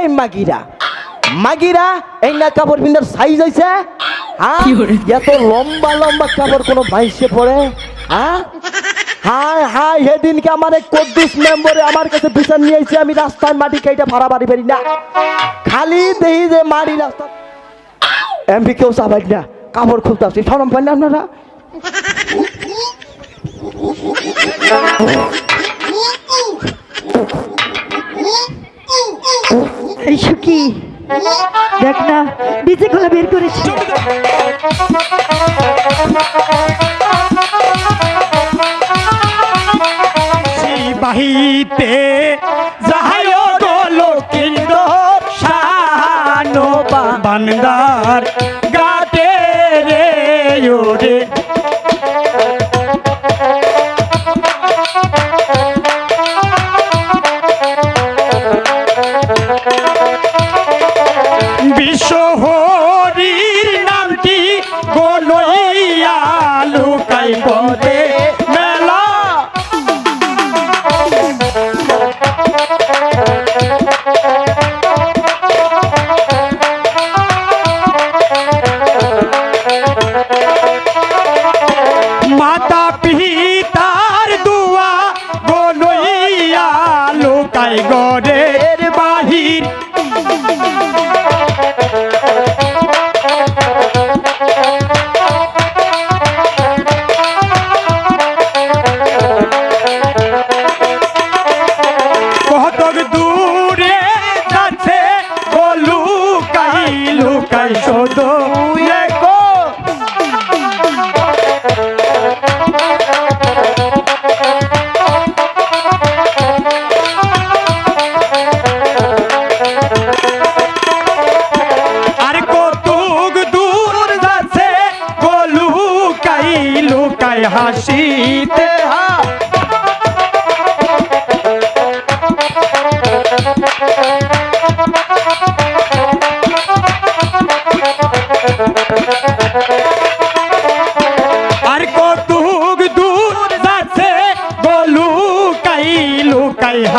এই মাগিরা। মাগিরা এই না কাপড় পিন্দার সাইজ হয়েছে হ্যাঁ? এত লম্বা লম্বা কাপড় কোনো বাইশে পড়ে হ্যাঁ? হাই হাই সেদিনকে আমার এক কদ্দুস মেম্বরে আমার কাছে বিচার নিয়ে এসে আমি রাস্তায় মাটি কেটে ভাড়া বাড়ি পারি না। খালি দেহি যে মারি রাস্তা। এমপি কেউ চাবাই না কাপড় খুলতে আসছি সরম পাই না আপনারা? এই সুকি দেখ না নিচে খোলা বের করেছি। বাহিতে যাহায় গলো কিন্দ শানো বান্দার গাতে রে ওরে।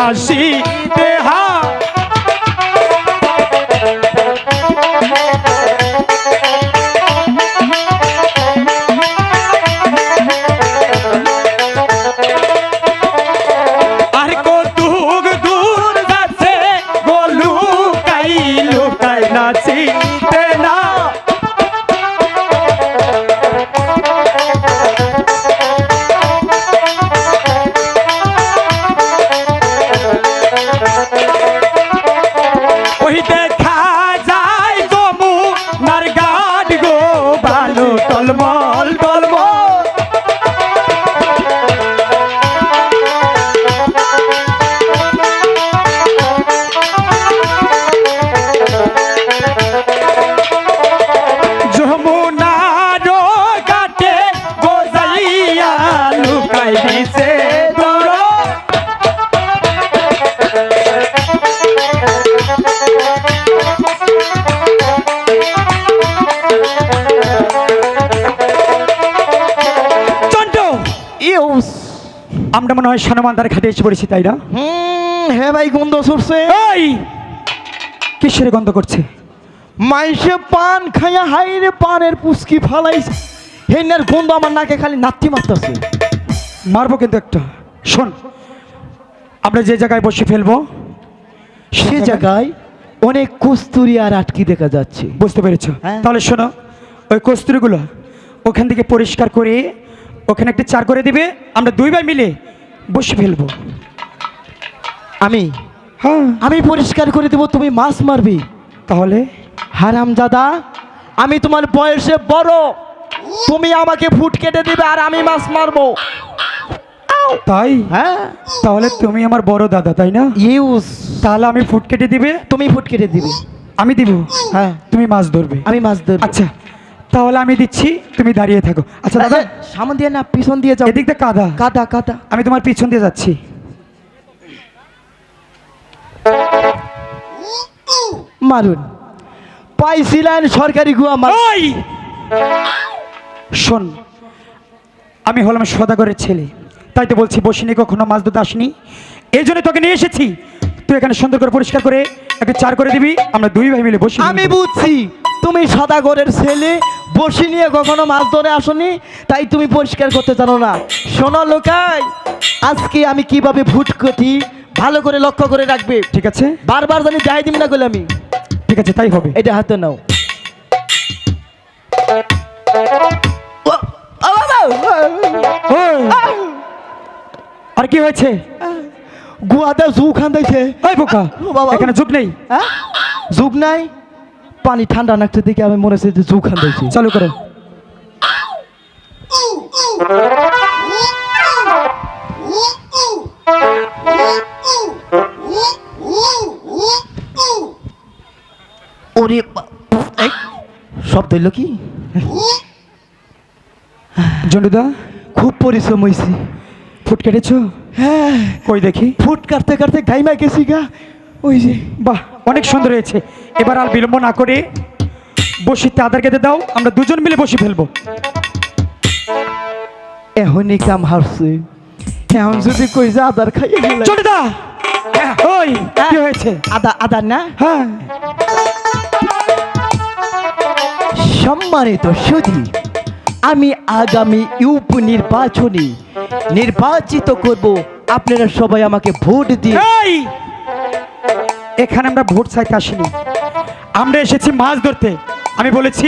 হাসি আমরা মনে হয় সানমান্দার ঘাটে এসে পড়েছি তাই না? হুম হে ভাই গন্ধ সরছে এই! কিসের গন্ধ করছে? মাইসে পান খাইয়া হাইরে পানের পুস্কি ফালাইছে। হেনার গন্ধ আমার নাকে খালি নাতি মারতেছে। মারবো কিন্তু একটা। শোন আমরা যে জায়গায় বসে ফেলব সে জায়গায় অনেক কস্তুরি আর আটকি দেখা যাচ্ছে। বুঝতে পেরেছ? হ্যাঁ। তাহলে শোনো ওই কস্তুরিগুলো ওখান থেকে পরিষ্কার করে ওখানে একটা চার করে দিবে আমরা দুই ভাই মিলে বসে ফেলব। আমি? হ্যাঁ। আমি পরিষ্কার করে দেবো তুমি মাছ মারবি। তাহলে? হারাম দাদা আমি তোমার বয়সে বড়। তুমি আমাকে ফুট কেটে দিবে আর আমি মাছ মারবো। তাই? হ্যাঁ। তাহলে তুমি আমার বড় দাদা তাই না? ইউজ তাহলে আমি ফুট কেটে দিবে? তুমি ফুট কেটে দিবে। আমি দিব? হ্যাঁ। তুমি মাছ ধরবে? আমি মাছ ধরবো। আচ্ছা। তাহলে আমি দিচ্ছি তুমি দাঁড়িয়ে থাকো। আচ্ছা দাদা সামন দিয়ে না পিছন দিয়ে যাও। এদিকটা কাদা। কাদা কাদা। আমি তোমার পিছন দিয়ে যাচ্ছি। মারুন। পাইছিলেন সরকারি গুয়া মার ওই! শোন আমি হলাম সদাগরের ছেলে। তাই তো বলছি বসিনি কখনো মাছ ধরতে আসনি। এই জন্য তোকে নিয়ে এসেছি। তুই এখানে সুন্দর করে পরিষ্কার করে একটা চার করে দিবি আমরা দুই ভাই মিলে বসি আমি বুঝছি তুমি সদাগরের ছেলে বসি নিয়ে কখনো মাছ ধরে আসনি তাই তুমি পরিষ্কার করতে জানো না শোনো লোকাই আজকে আমি কীভাবে ভুট কটি ভালো করে লক্ষ্য করে রাখবে ঠিক আছে বারবার জানি যাই দিম না গেলে আমি ঠিক আছে তাই হবে এটা হাতে নাও আর কি হয়েছে গুয়াতে জু খান দিয়েছে। এখানে যুগ নেই হ্যাঁ জুগ নাই পানি ঠান্ডা নাকতে দেখে আমি মনে হচ্ছে যে জু খান দিয়েছি চালু করো। ওরে শব্দ হইল কি? জন্ডুদা খুব পরিশ্রম হয়েছি ফুট কেটেছো? হ্যাঁ। কই দেখি? ফুট কাটতে কাটতে গাইমা গেছি গা। ওই যে বাহ অনেক সুন্দর হয়েছে। এবার আর বিলম্ব না করে বসিতে আদার কেটে দাও আমরা দুজন মিলে বসি ফেলব। এখনই কাম হারছে। এখন যদি কই যা আদার খাই জন্ডুদা ওই কি হয়েছে? আদা আদার না? হ্যাঁ। সম্মানিত সুধী আমি আগামী ইউপ নির্বাচনে নির্বাচিত করব। আপনারা সবাই আমাকে ভোট দিন এই! এখানে আমরা ভোট চাইতে আসিনি। আমরা এসেছি মাছ ধরতে। আমি বলেছি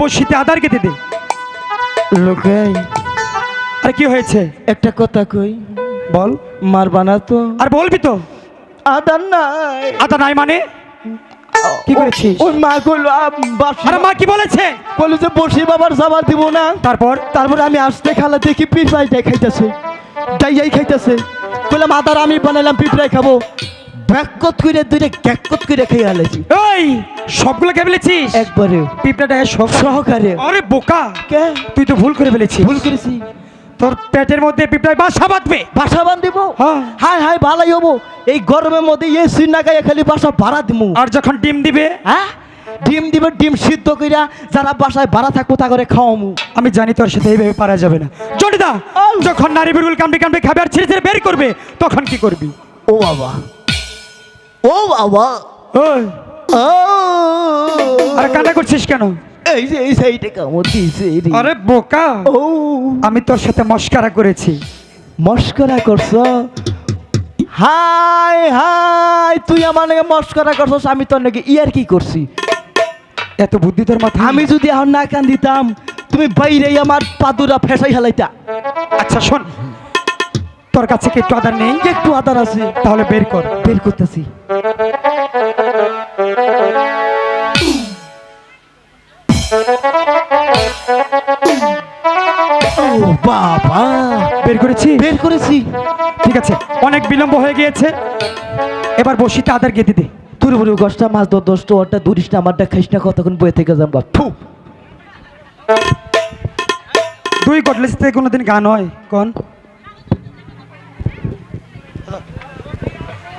বসিতে আদার কেটে দে। আর কি হয়েছে? একটা কথা কই। বল। মারবা না তো। আর বলবি তো। আদার নাই। আদা নাই মানে? কি করেছিস? ওই মা কইলো আরে মা কি বলেছে? বলে যে বসি বাবার যাবার দিব না। তারপর? তারপরে আমি আসতে খালা দেখি পিঁপড়াই খাইতেছে ডাইয়াই খাইতেছে। বললাম আদার আমি বানাইলাম পিঁপড়াই খাব। ব্যাকত করে দুইটা গ্যাকত করে খেয়ে আলেছি। এই সবগুলো কে ফেলেছিস? একবারে। পিঁপড়াটা সব সহকারে। আরে বোকা কে? তুই তো ভুল করে ফেলেছিস। ভুল করেছি। তোর পেটের মধ্যে পিঁপড়ায় বাসা বাঁধবে। বাসা বান্ধিব হ্যাঁ। হাই হাই ভালাই হব। এই গরমের মধ্যে এই সিনা গায়ে খালি বাসা ভাড়া দিমু। আর যখন ডিম দিবে? হ্যাঁ? ডিম দিবে ডিম সিদ্ধ কইরা যারা বাসায় ভাড়া থাকব তা করে খাওয়ামু। আমি জানি তোর সাথে এইভাবে পারা যাবে না। জটিদা যখন নারী বিরুল কামড়ে কামড়ে খাবে আর ছেড়ে ছেড়ে বের করবে তখন কি করবি? ও বাবা। ও বাবা। আর কান্না করছিস কেন? এই যে এই সাইডে কামড় দিয়েছে আরে বোকা। ও। আমি তোর সাথে মস্কারা করেছি। মস্করা করছ? হাই হাই তুই আমার নাকি মস্করা করছস? আমি তোর নাকি ইয়ার কি করছি? এত বুদ্ধি তোর মাথা আমি যদি এখন না কান দিতাম তুমি বাইরে আমার পাদুরা ফেসাই হেলাইতা আচ্ছা শোন। তোর কাছে কি একটু আদার নেই? একটু আদার আছে। তাহলে বের কর, বের করতেছি। বাবা, বের করেছি? বের করেছি। ঠিক আছে, অনেক বিলম্ব হয়ে গিয়েছে। এবার বসিতে আদার গেতে দে। তুর বুড়ি গছটা মাছ দর দশটা ওটা দুরিস না আমারটা খাইস না, কতক্ষণ বয়ে থেকে যাম ফু দুই থেকে কোনোদিন গান হয় কোন?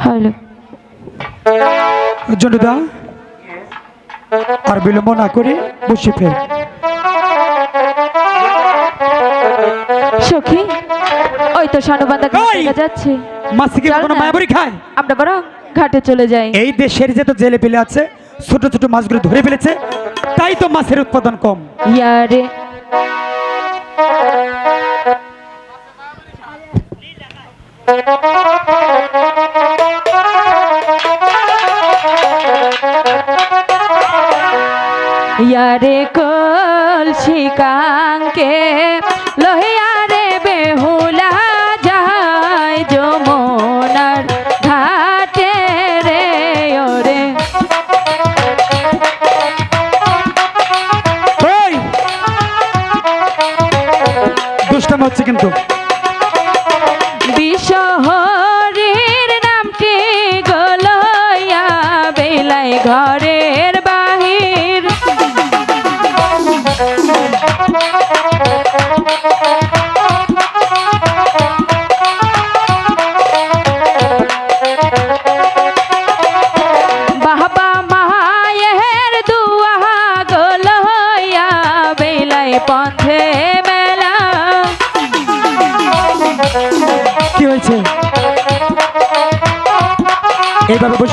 হ্যালো জন্ডুদা আর বিলম্ব না করে বসে ফেল। সখী ওই তো ওই! দেখা যাচ্ছে। মাসি কি চল কোনো। মায়াবরি খায়? আমরা বরং ঘাটে চলে যাই। এই দেশের যে তো জেলে পেলে আছে ছোট ছোট মাছগুলো ধরে ফেলেছে তাই তো মাছের উৎপাদন কম। ইয়ারে। ইয়ারে কল শিকাঙ্কে লহিয়ারে বেহুলা যায় যমুনার ঘাটে রে ওরে। দুষ্টাম হচ্ছে কিন্তু। এইভাবে বসে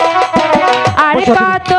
কত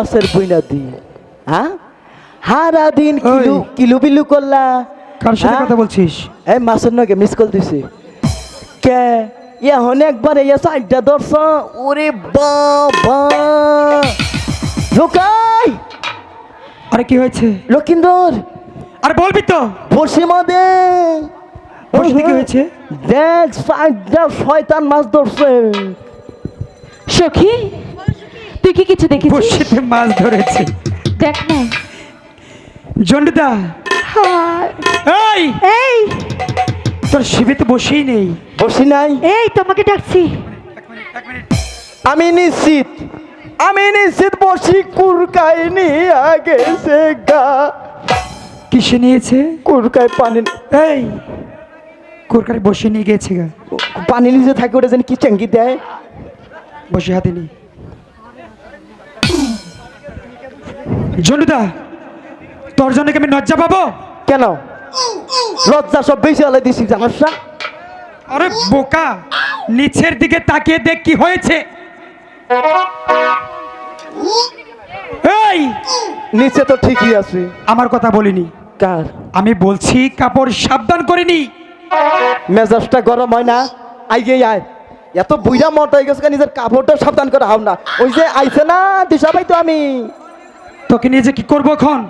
মাছের বুইনা দি হ্যাঁ? হারা দিন কিলু কিলু বিলু করলা। কার সাথে হ্যাঁ? কথা বলছিস? এই মাছের নগে মিস কল দিছি। কে? এখন একবার এই সাইডটা ধরছ। ওরে বাবা! ঢুকাই আরে কি হয়েছে? লক্ষিন্দর! আরে বলবি তো! বসে মাদে বসে কি হয়েছে? দেখ সাইডটা শয়তান মাছ ধরছে। সখী? তুই কি কিছু দেখেছিস? বসিতে মাছ ধরেছে। দেখ না। জন্ডুদা। এই! এই! তোর শিবে তো বসেই নেই। বসি নাই। এই তোমাকে ডাকছি। আমি নিশ্চিত আমি নিশ্চিত বসি কুরকাই নিয়ে গেছে গা। কিসে নিয়েছে? কুরকায় পানি এই! কোরকারে বসে নিয়ে গেছে গা। পানি নিচে থাকে ওটা যেন কি চেঙ্গি দেয়? বসে হাতে নি। জন্ডুদা তোর জন্য কি আমি লজ্জা পাবো? কেন? লজ্জা সব বেশি হলে দিছি জানাস না? আরে বোকা নিচের দিকে তাকিয়ে দেখ কি হয়েছে। এই! নিচে তো ঠিকই আছে। আমার কথা বলিনি। কার? আমি বলছি কাপড় সাবধান করিনি। মেজাজটা গরম হয় না? আইগে আয়। এত বুইরা মত হয়ে গেছে নিজের কাপড়টা সাবধান করে হাও না। ওই যে আইছে না দিশা ভাই তো আমি। তোকে নিয়ে যে কি করব এখন?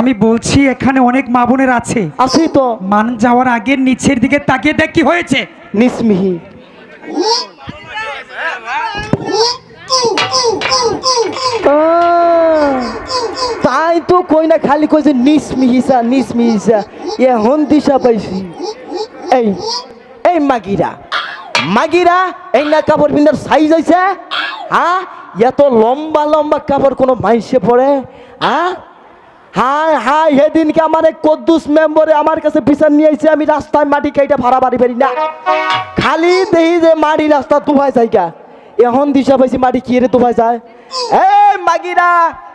আমি বলছি এখানে অনেক মা বোনের আছে। আছি তো। মান যাওয়ার আগে নিচের দিকে তাকিয়ে দেখ কি হয়েছে। নিসমিহি। তাই তো কই না খালি কইছে নিসমিহিসা নিসমিহিসা এখন দিশা পাইছি। এই এই মাগিরা। মাগিরা এই না কাপড় পিন্ধার সাইজ হয়েছে হ্যাঁ এত লম্বা লম্বা কাপড় কোনো মাইসে পড়ে? হ্যাঁ হাই হাই সেদিনকে আমার এক কদ্দুস মেম্বরে আমার কাছে বিচার নিয়ে আইছে, আমি রাস্তায় মাটি খাইটা ভাড়া বাড়ি পারি না। খালি দেহি যে মাটি রাস্তা তুফাই যাইকা এখন দিশা পাইছি মাটি কি রে তুফাই যায়? এই মাগিরা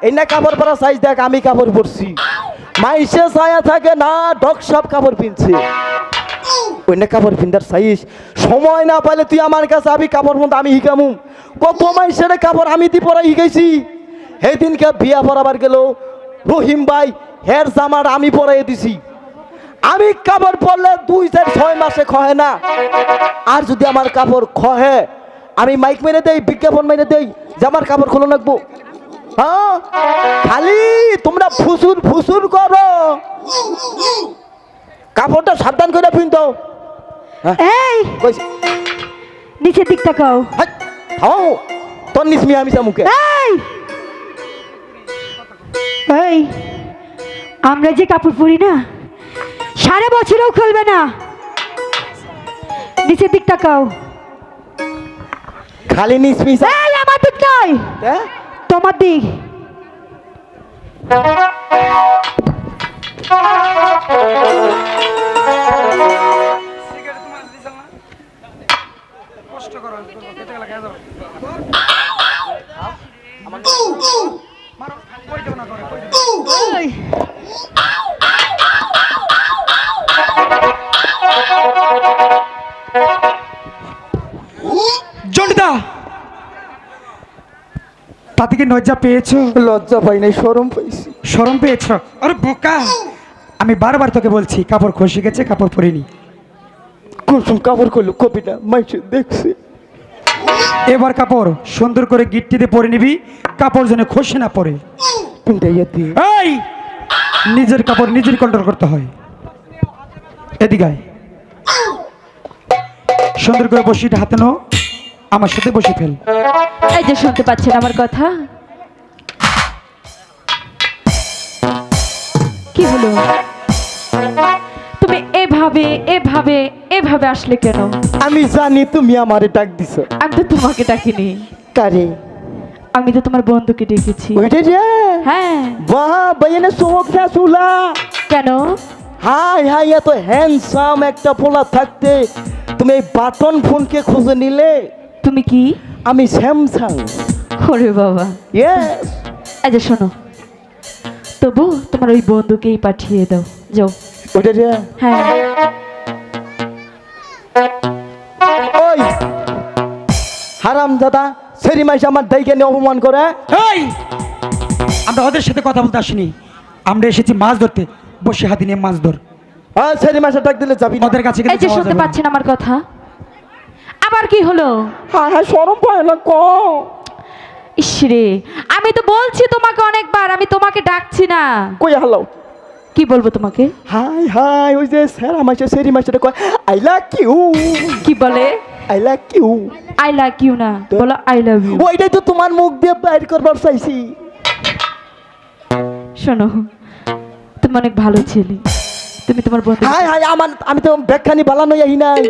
এই না কাপড় পরা সাইজ দেখ, আমি কাপড় পরছি। মাইসে ছায়া থাকে না ডক সব কাপড় পিনছে। ওই না কাপড় পিন্দার সাইজ? সময় না পাইলে তুই আমার কাছে আমি কাপড় মতো আমি শিকামু কত মাইসের কাপড় আমি দি পরা শিখাইছি সেদিনকে বিয়া পরাবার গেল। রহিম ভাই, হের জামার আমি পরাই দিছি। আমি কাপড় পরলে দুই চার ছয় মাসে খহে না। আর যদি আমার কাপড় খহে, আমি মাইক মেরে দেই, বিজ্ঞাপন মেরে দেই, যে আমার কাপড় খোলো রাখব। হ্যাঁ? খালি তোমরা ফুসুর ফুসুর করো। কাপড়টা সাবধান করে পিনতো হ্যাঁ? এই! কইছি। নিচের দিক তাকাও হাই থাও তোর নিসমি আমি মুখে। এই! এই! আমরা যে কাপড় পরি না সারা বছরও খুলবে না। নিচের দিক তাকাও খালি নিসমি এই আমার দিক নয়। হ্যাঁ? তোমার দিক। জন্ডিদা! তাতে কি লজ্জা পেয়েছ? লজ্জা পাই নাই সরম পাইছি। শরম পেয়েছ? আরে বোকা! আমি বারবার তোকে বলছি কাপড় খসে গেছে কাপড় পরিনি। কুসুম কাপড় করল কপিটা মাইছে দেখছে। এবার কাপড় সুন্দর করে গিট্টিতে পরে নিবি কাপড় যেন খসে না পড়ে। পিন্টাইয়া দিয়ে। এই! নিজের কাপড় নিজের কন্ট্রোল করতে হয়। এদিকে আয়। সুন্দর করে বসিটা হাতে নো আমার সাথে বসে ফেল। এই যে শুনতে পাচ্ছেন আমার কথা? কি হলো? এভাবে এভাবে এভাবে আসলে কেন? আমি জানি তুমি আমারে ডাক দিছো। আমি তো তোমাকে ডাকিনি। কারে? আমি তো তোমার বন্ধুকে ডেকেছি। ওইটা যে? হ্যাঁ। বাহ বাইনে না চুলা কেন? হাই হাই এত হ্যান্ডসাম একটা পোলা থাকতে তুমি এই বাটন ফোনকে খুঁজে নিলে? তুমি কি? আমি স্যামসাং ওরে বাবা। ইয়েস যে শোনো তবু তোমার ওই বন্ধুকেই পাঠিয়ে দাও। যাও। ওইটা যে হ্যাঁ। ওই। হারাম দাদা সেরি মাইস আমার দাইকে নিয়ে অপমান করে। এই! আমরা ওদের সাথে কথা বলতে আসিনি। আমরা এসেছি মাছ ধরতে। বসে হাতি নিয়ে মাছ ধর। আর সেরি মাইসে ডাক দিলে যাবি না। ওদের কাছে এই কিন্তু যে যাওয়া শুনতে যাবে না। পাচ্ছেন আমার কথা? আবার কি হলো? হ্যাঁ হ্যাঁ সরম পায় না ক? ইসরে আমি তো বলছি তোমাকে অনেকবার আমি তোমাকে ডাকছি না। কই হালাও? কি বলব তোমাকে? হাই হাই ওই যে স্যার মাইসে সেরি মাইসে কয় আই লাভ ইউ কি বলে? I love you I like you না বলো আই লাভ ইউ ওইটাই তো তোমার মুখ দিয়ে বাইর করবার চাইছি। শোনো তুমি অনেক ভালো ছেলে। তুমি তোমার বন্ধু হাই হাই আমার আমি তো ব্যাখ্যানি বালা আহি নাই।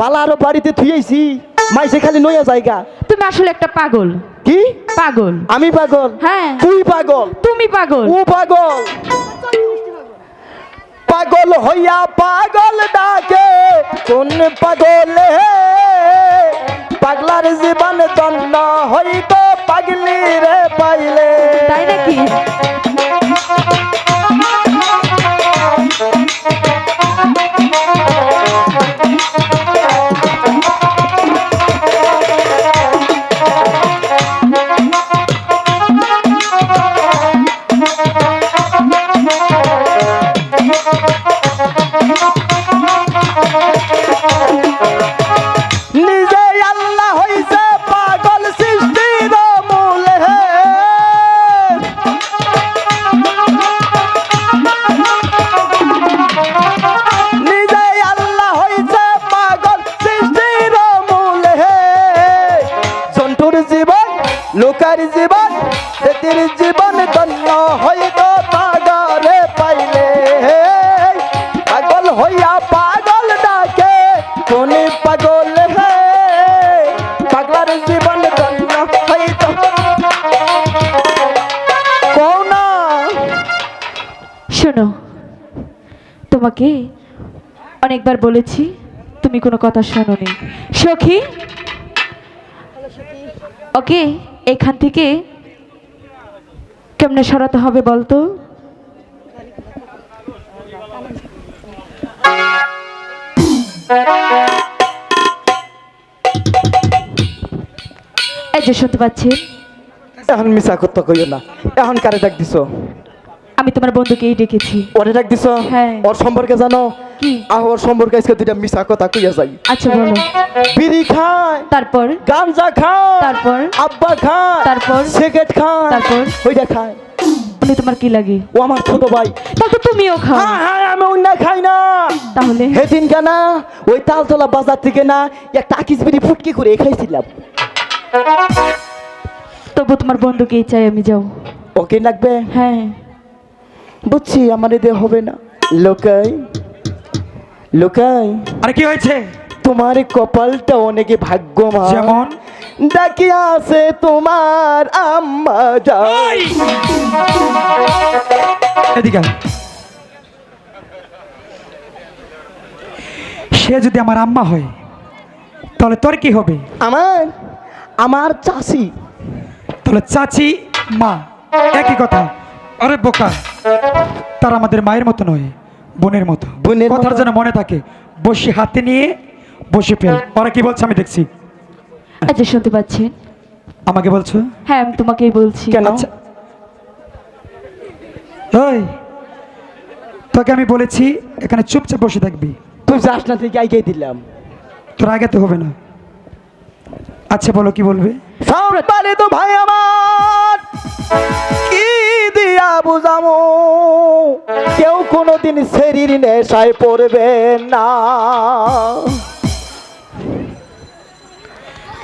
বালা আরও বাড়িতে থুইছি মাইসে খালি নইয়া জায়গা। তুমি আসলে একটা পাগল। কি? পাগল। আমি পাগল? হ্যাঁ। তুই পাগল? তুমি পাগল। ও পাগল। পাগল হইয়া পাগল ডাকে কোন পাগলে পাগলার জীবন দন্ন হইত পাগলি রে পাইলে তাই নাকি? তোমাকে অনেকবার বলেছি, তুমি কোনো কথা শোনোনি। সখী? ওকে, এখান থেকে কেমনে সরাতে হবে বলতো? এই যে শুনতে পাচ্ছেন? এখন মিশা করতে কইও না। এখন কারে ডাক দিছো? আমি তোমার বন্ধুকেই ডেকেছি। ওরে ডাক দিছো? হ্যাঁ। ওর সম্পর্কে জানো? কি? ওর সম্পর্কে আজকে দুইটা মিশা কথা কইয়া যাই। আচ্ছা বলো। বিড়ি খায় তারপর? গাঞ্জা খায় তারপর? আব্বা খায় তারপর? সিগারেট খায় তারপর? ওইটা খায়। উনি তোমার কি লাগে? ও আমার ছোট ভাই। তাহলে তুমিও খাও। হ্যাঁ হ্যাঁ আমি অন্য খাই না। তাহলে? সেদিন কেনা ওই তালতলা বাজার থেকে না একটা আকিস বিড়ি ফুটকি করে খাইছিলাম। তবু তোমার বন্ধুকেই চাই আমি যাও। ওকে লাগবে? হ্যাঁ। বুঝছি আমার এদের হবে না। লোকাই লোকাই আরে কি হয়েছে? তোমার কপালটা অনেকে ভাগ্যমা যেমন? ডাকি আছে তোমার আম্মা যাও। ওই! এদিকে সে যদি আমার আম্মা হয় তাহলে তোর কি হবে? আমার আমার চাচি। তাহলে চাচি মা একই কথা। আরে বোকা। তার আমাদের মায়ের মতো নয় বোনের মতো। বোনের কথার যেন মনে থাকে বসে হাতে নিয়ে বসে ফেল। ওরা কি বলছে আমি দেখছি। আচ্ছা শুনতে পাচ্ছেন আমাকে বলছো? হ্যাঁ আমি তোমাকেই বলছি। কেন? আচ্ছা। ওই তোকে আমি বলেছি এখানে চুপচাপ বসে থাকবি। তুই যাস না থেকে আইকে দিলাম। তোর আগে তো হবে না। আচ্ছা বলো কি বলবে? সবারে তো ভাই আমার। কি দিয়া বুঝামো। কেউ কোনোদিন শরীর নেশায় পড়বে না।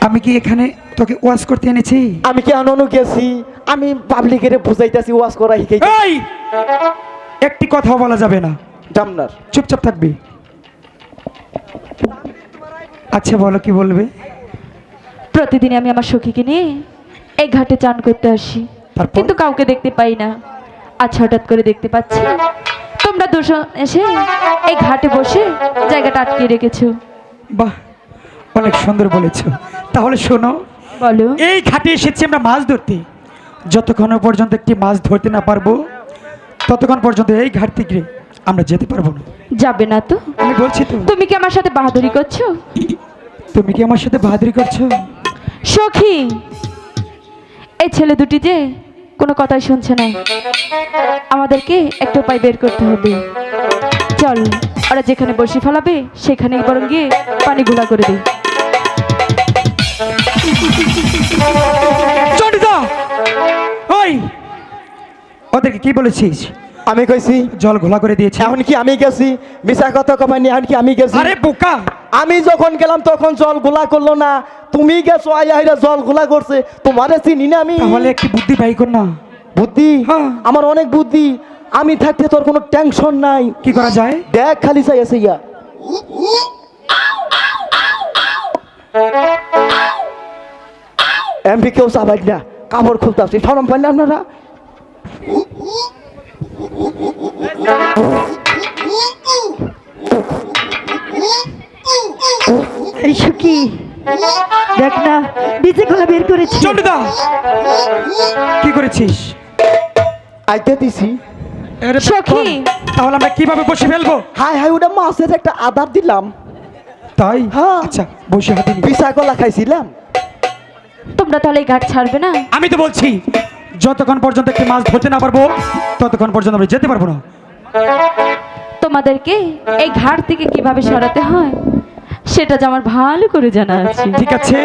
আমি কি এখানে তোকে ওয়াশ করতে এনেছি? আমি কেন অনু গেছি? আমি পাবলিকের বুঝাইতেছি ওয়াজ করা শিখাই এই! একটি কথা বলা যাবে না। জামনার। চুপচাপ থাকবি। আচ্ছা বলো কি বলবে? প্রতিদিন আমি আমার সখীকে নিয়ে এই ঘাটে চান করতে আসি? কিন্তু কাউকে দেখতে পাই না। আচ্ছা হঠাৎ করে দেখতে পাচ্ছি। তোমরা দুজন এসে এই ঘাটে বসে জায়গাটা আটকে রেখেছো। বাহ অনেক সুন্দর বলেছ। তাহলে শোনো বলো। এই ঘাটে এসেছি আমরা মাছ ধরতে। যতক্ষণ পর্যন্ত একটি মাছ ধরতে না পারব ততক্ষণ পর্যন্ত এই ঘাট থেকে আমরা যেতে পারব না। যাবে না তো? আমি বলছি তো। তুমি কি আমার সাথে বাহাদুরি করছ? তুমি কি আমার সাথে বাহাদুরি করছ? সখী এই ছেলে দুটি যে কোনো কথাই শুনছে না। আমাদেরকে একটা উপায় বের করতে হবে। চল, ওরা যেখানে বসে ফেলাবে সেখানে বরং গিয়ে পানি গুলা করে দিই। ওই! ওদেরকে কি বলেছিস? আমি কইছি জল ঘোলা করে দিয়েছে। এখন কি আমি গেছি? মিশা কথা কমাইনি এখন কি আমি গেছি? আরে বোকা! আমি যখন গেলাম তখন জল গোলা করল না। তুমি গেছো আইয়া আইরা জল গোলা করছে। তোমারে চিনি না আমি। তাহলে একটি বুদ্ধি কর না। বুদ্ধি? হ্যাঁ। আমার অনেক বুদ্ধি। আমি থাকতে তোর কোনো টেনশন নাই। কি করা যায়? দেখ খালি চাই আছে ইয়া। এমপি কেউ চাবাই না। কাপড় খুলতে আসছি। সরম পান না আপনারা? সুখী দেখ না বের করেছি। চন্ডিদা কি করেছিস? আইতে দিছি। সখী। তাহলে আমরা কীভাবে বসে ফেলব? হাই হাই ওটা মাছের একটা আদার দিলাম। তাই? হ্যাঁ। আচ্ছা বসে হাতে। পিসা কলা খাইছিলাম। তোমরা তাহলে এই ঘাট ছাড়বে না? আমি তো বলছি যতক্ষণ পর্যন্ত একটি মাছ ধরতে না পারব ততক্ষণ পর্যন্ত আমরা যেতে পারব না। তোমাদেরকে এই ঘাট থেকে কীভাবে সরাতে হয় সেটা যে আমার ভালো করে জানা আছে। ঠিক আছে?